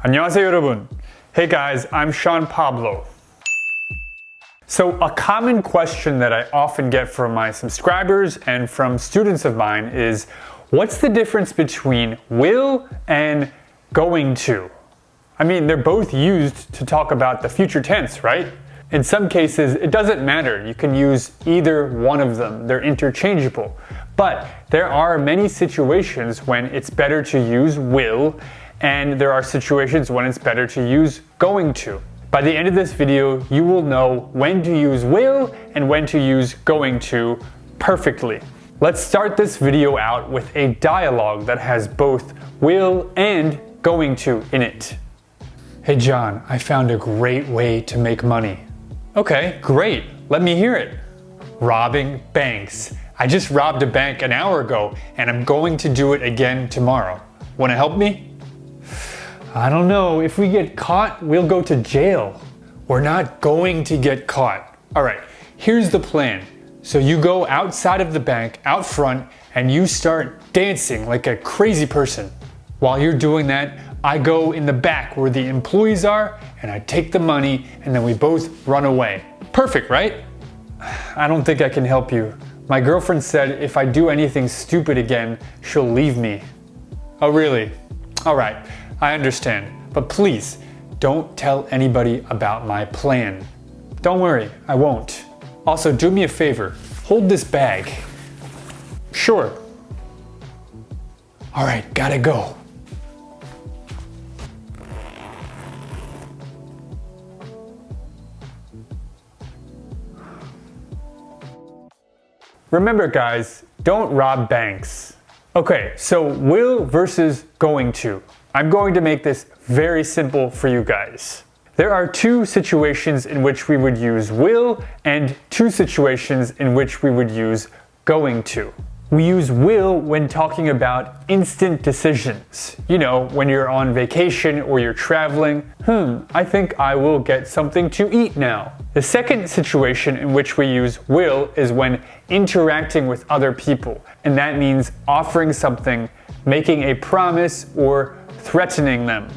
안녕하세요 여러분. Hey guys, I'm Sean Pablo. So a common question that I often get from my subscribers and from students of mine is what's the difference between will and going to? I mean, they're both used to talk about the future tense, right? In some cases, it doesn't matter. You can use either one of them. They're interchangeable. But there are many situations when it's better to use will and there are situations when it's better to use going to. By the end of this video, you will know when to use will and when to use going to perfectly. Let's start this video out with a dialogue that has both will and going to in it. Hey John, I found a great way to make money. Okay, great. Let me hear it. Robbing banks. I just robbed a bank an hour ago and I'm going to do it again tomorrow. Want to help me? I don't know. If we get caught, we'll go to jail. We're not going to get caught. All right, here's the plan. So you go outside of the bank, out front, and you start dancing like a crazy person. While you're doing that, I go in the back where the employees are and I take the money and then we both run away. Perfect, right? I don't think I can help you. My girlfriend said if I do anything stupid again, she'll leave me. Oh, really? All right. I understand, but please don't tell anybody about my plan. Don't worry, I won't. Also, do me a favor hold this bag. Sure. All right, gotta go. Remember, guys, don't rob banks. Okay, so will versus going to. I'm going to make this very simple for you guys. There are two situations in which we would use will and two situations in which we would use going to. We use will when talking about instant decisions. You know, when you're on vacation or you're traveling, hmm, I think I will get something to eat now. The second situation in which we use will is when interacting with other people, and that means offering something, making a promise, or threatening them.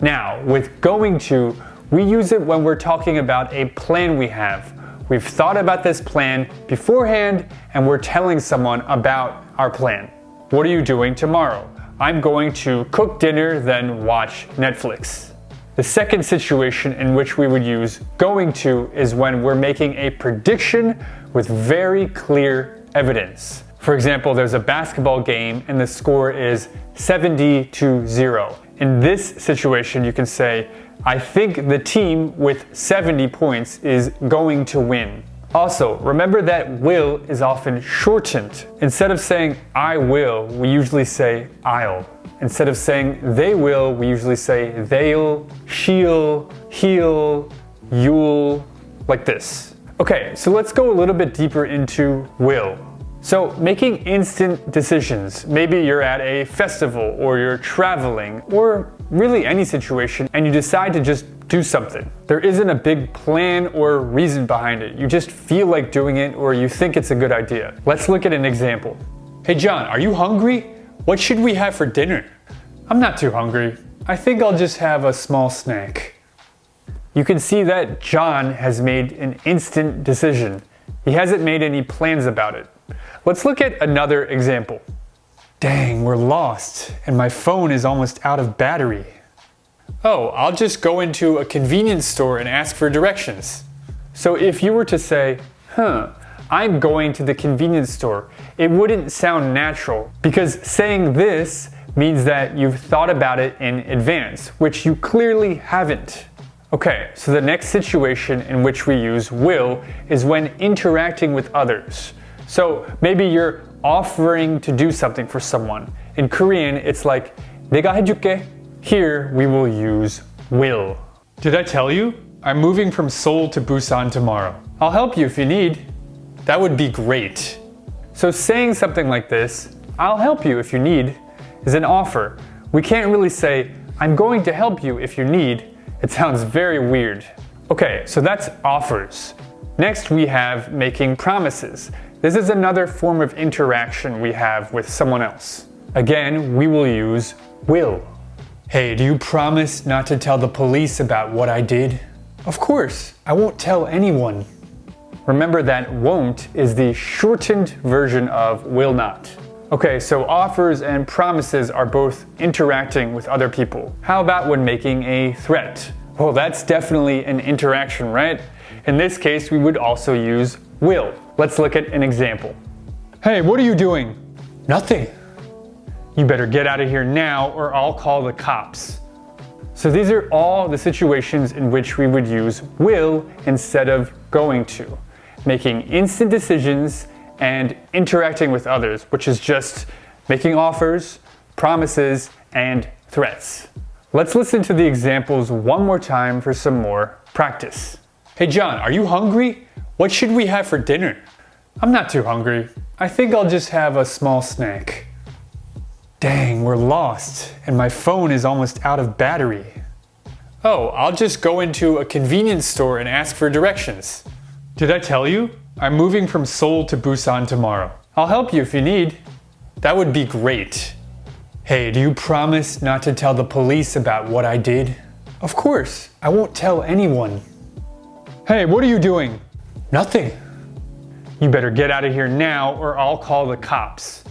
Now, with going to, we use it when we're talking about a plan we have. We've thought about this plan beforehand and we're telling someone about our plan. What are you doing tomorrow? I'm going to cook dinner, then watch Netflix. The second situation in which we would use going to is when we're making a prediction with very clear evidence. For example, there's a basketball game and the score is 70 to 0. In this situation, you can say, I think the team with 70 points is going to win. Also, remember that will is often shortened. Instead of saying I will, we usually say I'll. Instead of saying they will, we usually say they'll, she'll, he'll, you'll, like this. Okay, so let's go a little bit deeper into will. So, making instant decisions. Maybe you're at a festival or you're traveling or really any situation and you decide to just do something. There isn't a big plan or reason behind it. You just feel like doing it or you think it's a good idea. Let's look at an example. Hey John, are you hungry? What should we have for dinner? I'm not too hungry. I think I'll just have a small snack. You can see that John has made an instant decision. He hasn't made any plans about it. Let's look at another example. Dang, we're lost, and my phone is almost out of battery. Oh, I'll just go into a convenience store and ask for directions. So if you were to say, huh, I'm going to the convenience store, it wouldn't sound natural because saying this means that you've thought about it in advance, which you clearly haven't. Okay, so the next situation in which we use will is when interacting with others. So maybe you're offering to do something for someone. In Korean, it's like 내가 해줄게. Here we will use will. Did I tell you? I'm moving from Seoul to Busan tomorrow. I'll help you if you need. That would be great. So saying something like this, I'll help you if you need, is an offer. We can't really say, I'm going to help you if you need. It sounds very weird. Okay, so that's offers. Next, we have making promises. This is another form of interaction we have with someone else. Again, we will use will. Hey, do you promise not to tell the police about what I did? Of course, I won't tell anyone. Remember that won't is the shortened version of will not. Okay, so offers and promises are both interacting with other people. How about when making a threat? Well, that's definitely an interaction, right? In this case, we would also use will. Let's look at an example. Hey, what are you doing? Nothing. You better get out of here now or I'll call the cops. So these are all the situations in which we would use will instead of going to, making instant decisions and interacting with others, which is just making offers, promises, and threats. Let's listen to the examples one more time for some more practice. Hey John, are you hungry? What should we have for dinner? I'm not too hungry. I think I'll just have a small snack. Dang, we're lost, and my phone is almost out of battery. Oh, I'll just go into a convenience store and ask for directions. Did I tell you? I'm moving from Seoul to Busan tomorrow. I'll help you if you need. That would be great. Hey, do you promise not to tell the police about what I did? Of course, I won't tell anyone. Hey, what are you doing? Nothing. You better get out of here now or I'll call the cops.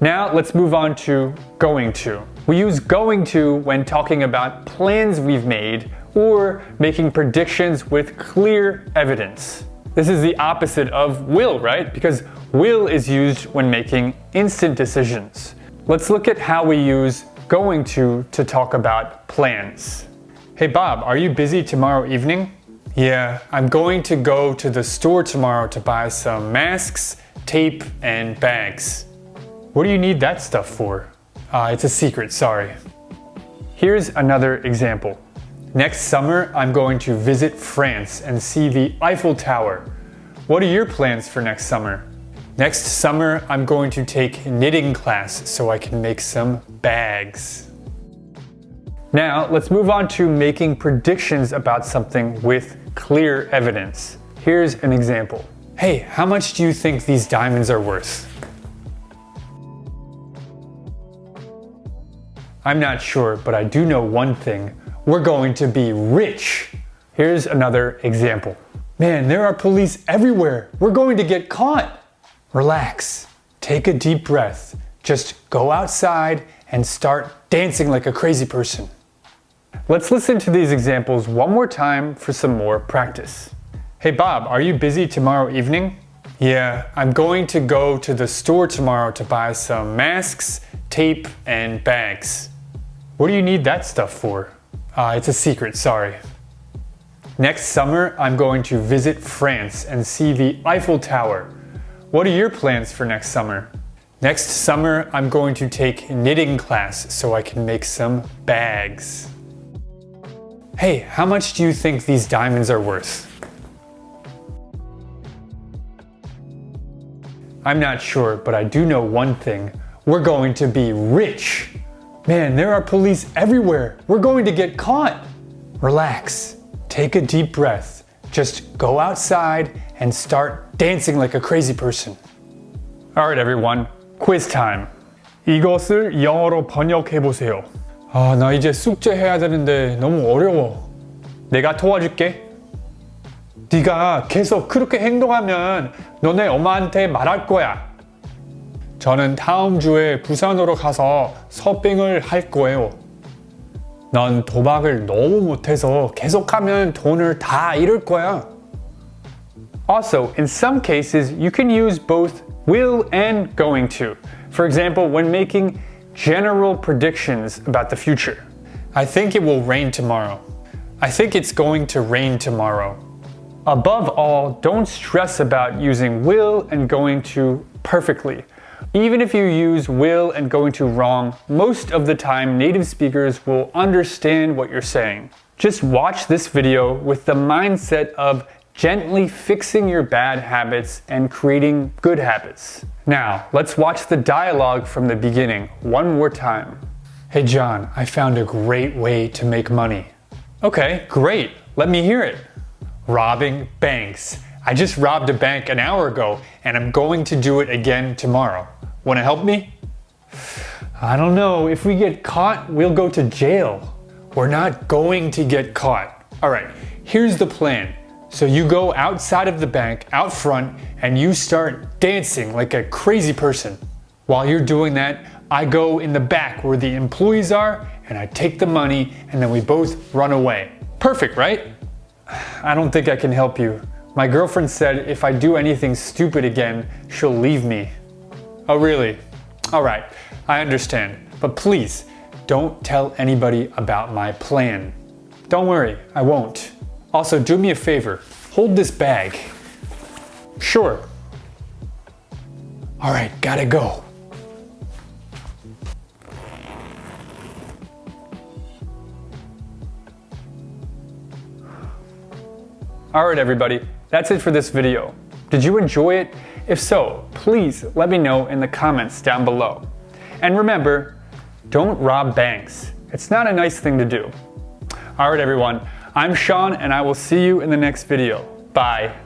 Now let's move on to going to. We use going to when talking about plans we've made or making predictions with clear evidence. This is the opposite of will, right? Because will is used when making instant decisions. Let's look at how we use going to to talk about plans. Hey Bob, are you busy tomorrow evening? Yeah, I'm going to go to the store tomorrow to buy some masks, tape, and bags. What do you need that stuff for? Uh, it's a secret, sorry. Here's another example. Next summer, I'm going to visit France and see the Eiffel Tower. What are your plans for next summer? Next summer, I'm going to take knitting class so I can make some bags. Now, let's move on to making predictions about something with clear evidence. Here's an example. Hey, how much do you think these diamonds are worth? I'm not sure, but I do know one thing we're going to be rich. Here's another example. Man, there are police everywhere. We're going to get caught. Relax. Take a deep breath. Just go outside and start dancing like a crazy person. Let's listen to these examples one more time for some more practice. Hey Bob, are you busy tomorrow evening? Yeah, I'm going to go to the store tomorrow to buy some masks, tape, and bags. What do you need that stuff for? Uh, it's a secret, sorry. Next summer, I'm going to visit France and see the Eiffel Tower. What are your plans for next summer? Next summer, I'm going to take knitting class so I can make some bags. Hey, how much do you think these diamonds are worth? I'm not sure, but I do know one thing. We're going to be rich. Man, there are police everywhere. We're going to get caught. Relax. Take a deep breath. Just go outside and start dancing like a crazy person. Alright, everyone. Quiz time. 이것을 영어로 번역해 보세요. 아, 나 이제 숙제 해야 되는데 너무 어려워. 내가 도와줄게. 네가 계속 그렇게 행동하면 너네 엄마한테 말할 거야. 저는 다음 주에 부산으로 가서 서빙을 할 거예요. 넌 도박을 너무 못해서 계속하면 돈을 다 잃을 거야. Also, in some cases, you can use both will and going to. For example, when making general predictions about the future. I think it will rain tomorrow. I think it's going to rain tomorrow. Above all, don't stress about using will and going to perfectly. Even if you use will and going to wrong, most of the time native speakers will understand what you're saying. Just watch this video with the mindset of gently fixing your bad habits and creating good habits. Now, let's watch the dialogue from the beginning one more time. Hey John, I found a great way to make money. Okay, great. Let me hear it. Robbing banks. I just robbed a bank an hour ago and I'm going to do it again tomorrow. Want to help me? I don't know. If we get caught, we'll go to jail. We're not going to get caught. All right, here's the plan. So you go outside of the bank, out front, and you start dancing like a crazy person. While you're doing that, I go in the back where the employees are and I take the money and then we both run away. Perfect, right? I don't think I can help you. My girlfriend said if I do anything stupid again, she'll leave me. Oh, really? All right, I understand. But please, don't tell anybody about my plan. Don't worry, I won't. Also, do me a favor hold this bag. Sure. All right, gotta go. All right, everybody, that's it for this video. Did you enjoy it? If so, please let me know in the comments down below. And remember, don't rob banks. It's not a nice thing to do. All right, everyone, I'm Sean, and I will see you in the next video. Bye.